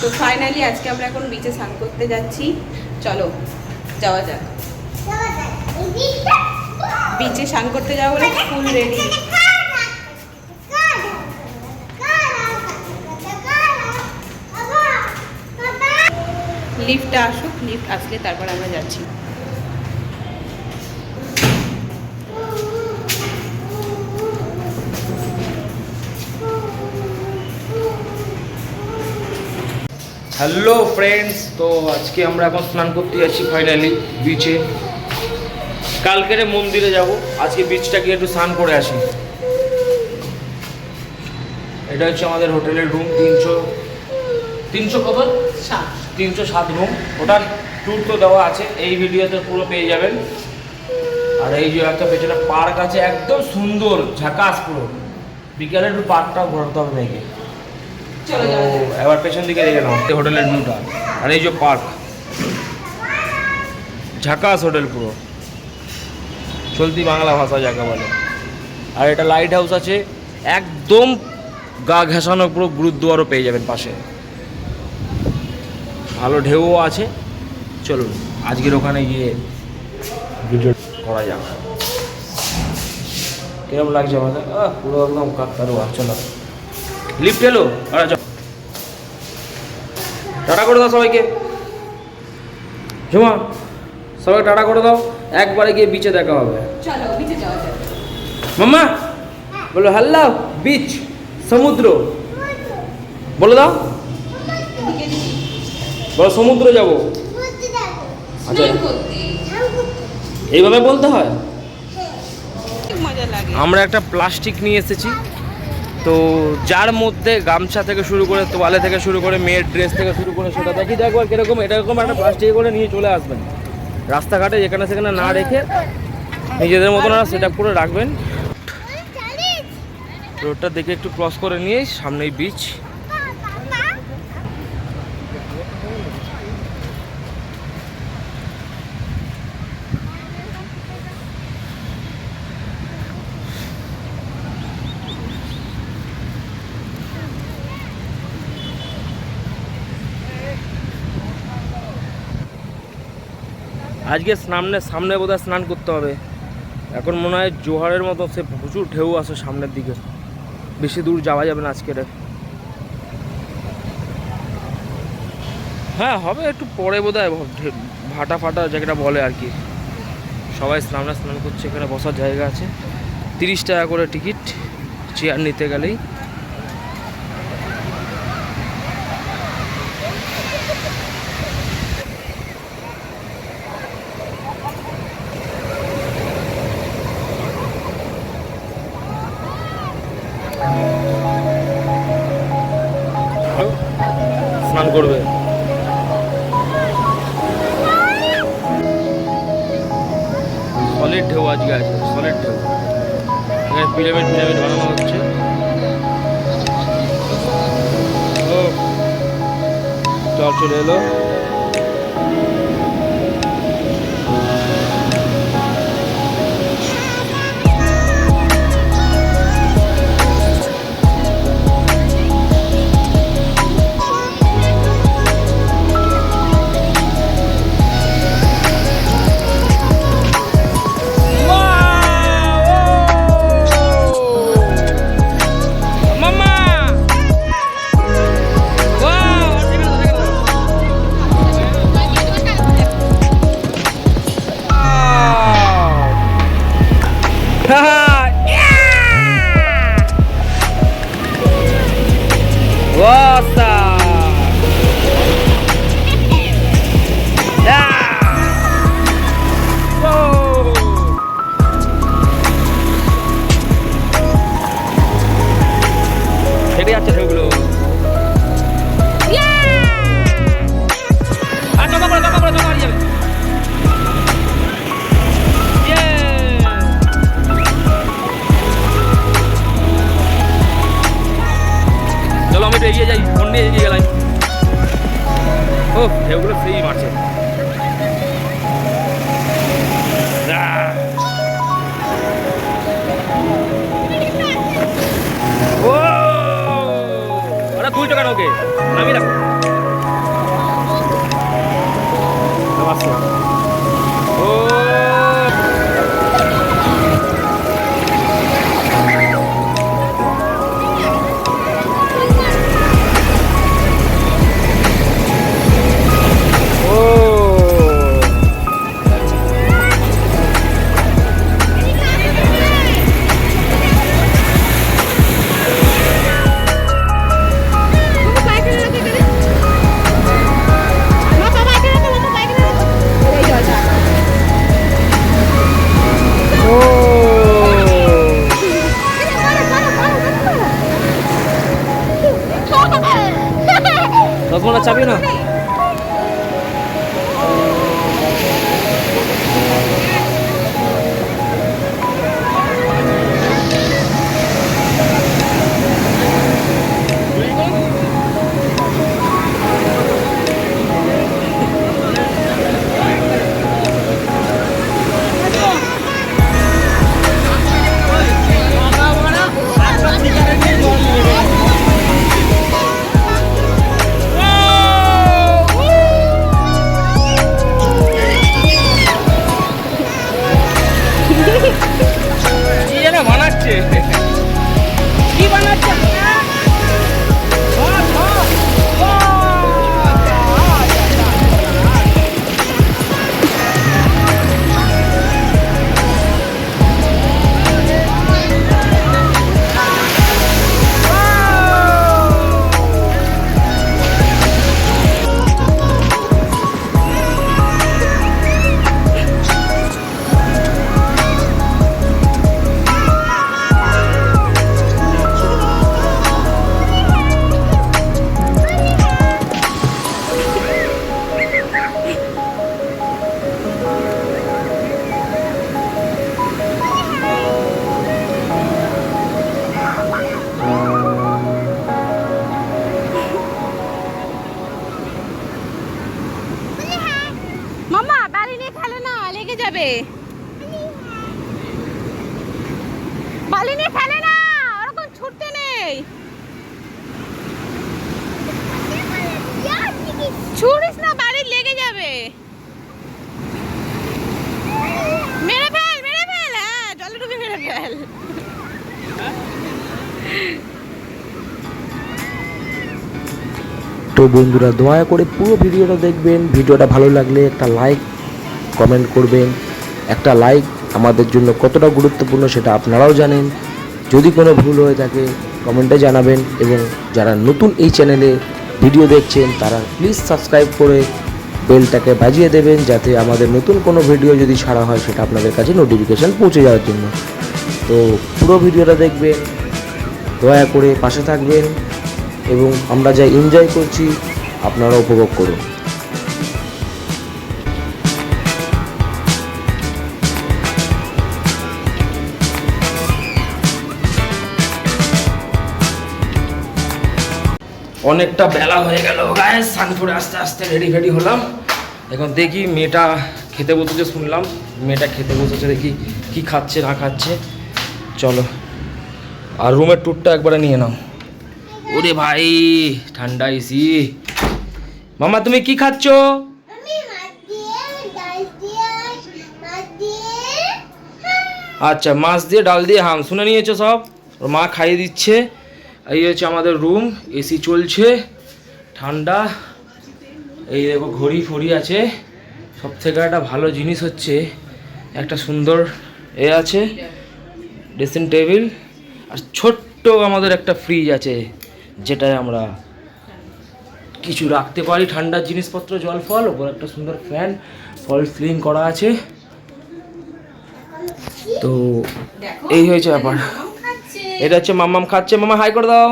তো ফাইনালি আজকে আমরা এখন বিচে স্নান করতে যাচ্ছি। চলো, যাওয়া যাক। বিচে স্নান করতে যাওয়া বলে ফুল রেডি লিফটটা আসুক লিফট আসলে তারপর আমরা যাচ্ছি। হ্যালো ফ্রেন্ডস তো আজকে আমরা এখন স্নান করতে যাচ্ছি ফাইনালি বিচে কালকেরে মন্দিরে যাব। আজকে বিচটা গিয়ে একটু স্নান করে আসি। এটা হচ্ছে আমাদের হোটেলের রুম তিনশো তিনশো কত? তিনশো সাত রুম ওটার ট্যুর তো দেওয়া আছে। এই ভিডিওতে পুরো পেয়ে যাবেন। আর এই যে একটা পেছনে পার্ক আছে একদম সুন্দর ঝাকাস পুরো। বিকালে একটু পার্কটা ঘোরাতে হবে মেয়েকে এবার পেছন দিকে দেখে নাও হোটেলের ভিউটা আর এই যে পার্ক ঝাকাস হোটেল পুরো। চলতি বাংলা ভাষা যাকে বলে। আর এটা লাইট হাউস আছে। একদম গা ঘেঁষানো পুরো গুরুদ্বারও পেয়ে যাবেন পাশে। ভালো ঢেউও আছে। চলুন আজকের ওখানে গিয়ে ভিডিও করা যাক। কিরম লাগছে আমাদের? আহ, পুরো একদম কাকতারুয়া চলো। লিফট এলো? আরে টাটা করে দাও সবাইকে। ঝুমা সবাই টাটা করে দাও। একবারে গিয়ে বিচে দেখা হবে। চলো বিচে যাওয়া যাক। মাম্মা বলো হ্যালো বিচ সমুদ্র। বলে দাও। বলো সমুদ্র যাব। আচ্ছা। এইভাবে বলতে হয়? খুব মজা লাগে। আমরা একটা প্লাস্টিক নিয়ে এসেছি। তো যার মধ্যে গামছা থেকে শুরু করে তোয়ালে থেকে শুরু করে মেয়ের ড্রেস থেকে শুরু করে সেটা দেখি দেখবার কীরকম এরকম একটা প্লাস্টিকে করে নিয়ে চলে আসবেন। রাস্তাঘাটে যেখানে সেখানে না রেখে নিজেদের মতন সেট আপ করে রাখবেন। রোডটা দেখে একটু ক্রস করে নিয়েই সামনেই বিচ আজকে সামনে সামনে বোধহয় স্নান করতে হবে। এখন মনে হয় জোহারের মতো সে প্রচুর ঢেউ আসে সামনের দিকে। বেশি দূর যাওয়া যাবে না আজকের। হ্যাঁ হবে একটু পরে বোধ হয় ভাটা ফাটা যেটা বলে আর কি। সবাই স্নানে স্নান করছে, এখানে বসার জায়গা আছে। তিরিশ টাকা করে টিকিট চেয়ার নিতে গেলেই। পিরামিড পিরামিড বানানো হচ্ছে। জল চলে এলো। যাই ফোন নিয়ে এগিয়ে গেলাম ও ঢেউগুলো সেই মারছে Okay. Let me know. Let me know. কোনটা চাবি না কি যাবে বালি নিয়ে খেলে না, ওরকম ছুটতে নেই। ছুড়িস না লেগে যাবে। মেরে ফেল মেরে ফেল হ্যাঁ জলে ডুবে মেরে ফেল। তো বন্ধুরা, দয়া করে পুরো ভিডিওটা দেখবেন। ভিডিওটা ভালো লাগলে একটা লাইক কমেন্ট করবেন। একটা লাইক আমাদের জন্য কতটা গুরুত্বপূর্ণ সেটা আপনারাও জানেন। যদি কোনো ভুল হয়ে থাকে কমেন্টে জানাবেন এবং যারা নতুন এই চ্যানেলে ভিডিও দেখছেন, তারা প্লিজ সাবস্ক্রাইব করে বেলটাকে বাজিয়ে দেবেন যাতে আমাদের নতুন কোনো ভিডিও যদি ছাড়া হয়, সেটা আপনাদের কাছে নোটিফিকেশান পৌঁছে যাওয়ার জন্য। তো পুরো ভিডিওটা দেখবেন, দয়া করে পাশে থাকবেন এবং আমরা যা এনজয় করছি, আপনারা উপভোগ করুন। অনেকটা বেলা হয়ে গেল গায়ে স্নান করে আস্তে আস্তে রেডি ফেডি হলাম। এখন দেখি মেয়েটা খেতে বসেছে শুনলাম। মেয়েটা খেতে বসেছে দেখি কি খাচ্ছে না খাচ্ছে। চলো। আর রুমের ট্যুরটা একবারে নিয়ে নাও। ওরে ভাই ঠান্ডা এসি মামা তুমি কি খাচ্ছ? আচ্ছা মাছ দিয়ে ডাল দিয়ে হাম। শুনে নিয়েছো সব? ওর মা খাইয়ে দিচ্ছে। এই হচ্ছে আমাদের রুম এসি চলছে ঠান্ডা। এই দেখো ঘড়ি ফড়ি আছে। সব থেকে একটা ভালো জিনিস হচ্ছে একটা সুন্দর এ আছে ড্রেসিং টেবিল আর ছোট্ট আমাদের একটা ফ্রিজ আছে যেটায় আমরা কিছু রাখতে পারি। ঠান্ডার জিনিসপত্র জল ফল ওপর একটা সুন্দর ফ্যান ফল সিলিং করা আছে। তো এই হয়েছে ব্যাপার। এটা হচ্ছে মাম্মাম খাচ্ছে। মামা হাই করে দাও।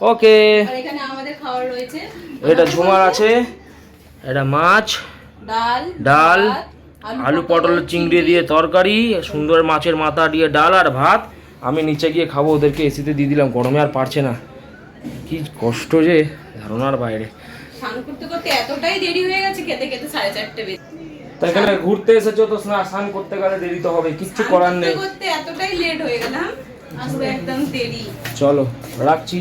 ওকে এখানে আমাদের খাবার রয়েছে এটা ঝুমার আছে। এটা মাছ। ডাল ডাল আলু পটল চিংড়ি। দিয়ে তরকারি সুন্দর মাছের মাথা দিয়ে ডাল আর ভাত। আমি নিচে গিয়ে খাব ওদেরকে এসিতে দিয়ে দিলাম গরমে আর পারছে না। কি কষ্ট যে ধারণার বাইরে। স্নান করতে করতে এতটাই দেরি হয়ে গেছে খেতে খেতে সাড়ে চারটে বেজে তা এখানে ঘুরতে এসেছ তো স্না- স্নান করতে গেলে দেরি তো হবে কিচ্ছু করার নেই। করতে এতটাই লেট হয়ে গেলাম। চলো রাখছি।